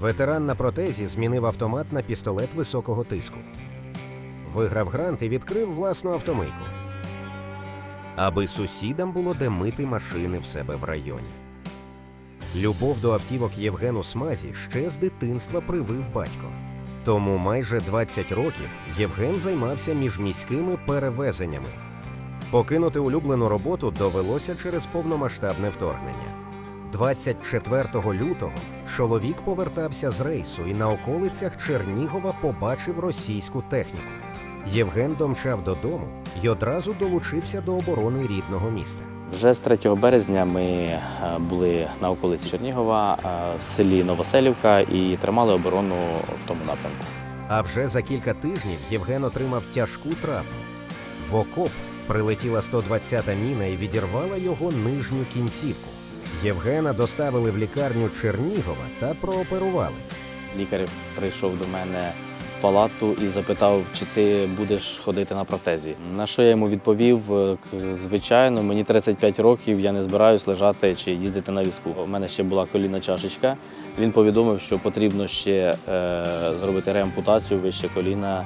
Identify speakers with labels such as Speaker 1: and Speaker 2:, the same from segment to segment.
Speaker 1: Ветеран на протезі змінив автомат на пістолет високого тиску. Виграв грант і відкрив власну автомийку. Аби сусідам було де мити машини в себе в районі. Любов до автівок Євгену Смазі ще з дитинства привив батько. Тому майже 20 років Євген займався міжміськими перевезеннями. Покинути улюблену роботу довелося через повномасштабне вторгнення. 24 лютого чоловік повертався з рейсу і на околицях Чернігова побачив російську техніку. Євген домчав додому і одразу долучився до оборони рідного міста.
Speaker 2: Вже з 3 березня ми е, були на околиці Чернігова е, в селі Новоселівка і тримали оборону в тому напрямку.
Speaker 1: А вже за кілька тижнів Євген отримав тяжку травму. В окоп прилетіла 120-та міна і відірвала його нижню кінцівку. Євгена доставили в лікарню Чернігова та прооперували.
Speaker 2: Лікар прийшов до мене в палату і запитав, чи ти будеш ходити на протезі. На що я йому відповів: е, звичайно, мені 35 років, я не збираюсь лежати чи їздити на візку. У мене ще була колінна чашечка. Він повідомив, що потрібно ще е, зробити реампутацію вище коліна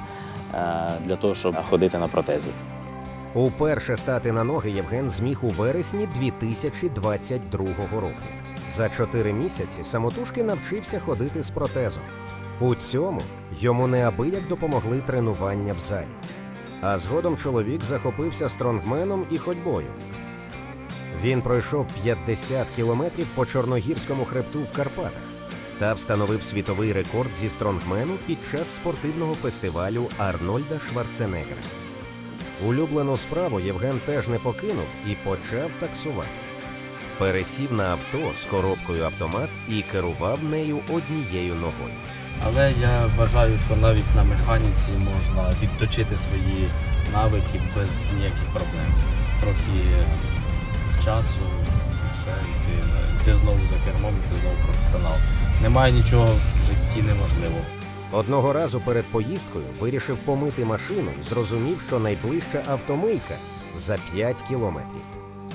Speaker 2: е, для того, щоб ходити на протезі.
Speaker 1: Уперше стати на ноги Євген зміг у вересні 2022 року. За чотири місяці самотужки навчився ходити з протезом. У цьому йому неабияк допомогли тренування в залі. А згодом чоловік захопився стронгменом і ходьбою. Він пройшов 50 кілометрів по чорногірському хребту в Карпатах та встановив світовий рекорд зі стронгмену під час спортивного фестивалю Арнольда Шварценеггера. Улюблену справу Євген теж не покинув і почав таксувати. Пересів на авто з коробкою автомат і керував нею однією ногою.
Speaker 3: Але я вважаю, що навіть на механіці можна відточити свої навики без ніяких проблем. Трохи часу, все, і ти, ти знову за кермом, і ти знову професіонал. Немає нічого в житті неможливого.
Speaker 1: Одного разу перед поїздкою вирішив помити машину і зрозумів, що найближча автомийка за 5 кілометрів.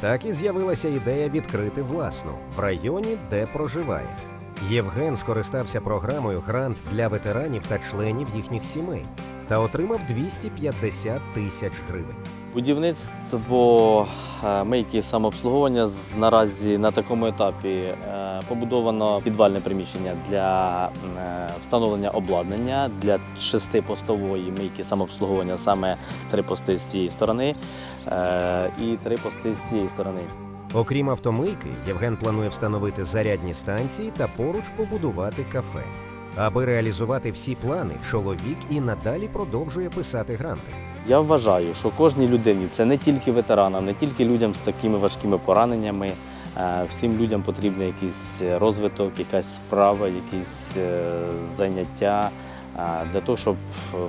Speaker 1: Так і з'явилася ідея відкрити власну в районі, де проживає. Євген скористався програмою Грант для ветеранів та членів їхніх сімей та отримав 250 тисяч гривень.
Speaker 2: Будівництво е, мийки самообслуговування наразі на такому етапі е, побудовано підвальне приміщення для е, встановлення обладнання для шестипостової мийки самообслуговування, саме три пости з цієї сторони е, і три пости з цієї сторони.
Speaker 1: Окрім автомийки, Євген планує встановити зарядні станції та поруч побудувати кафе. Аби реалізувати всі плани, чоловік і надалі продовжує писати гранти.
Speaker 2: Я вважаю, що кожній людині це не тільки ветеранам, не тільки людям з такими важкими пораненнями. Е, Всім людям потрібен якийсь розвиток, якась справа, якісь е, заняття е, для того, щоб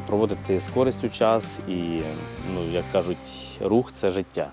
Speaker 2: проводити з користю час і, ну як кажуть, рух це життя.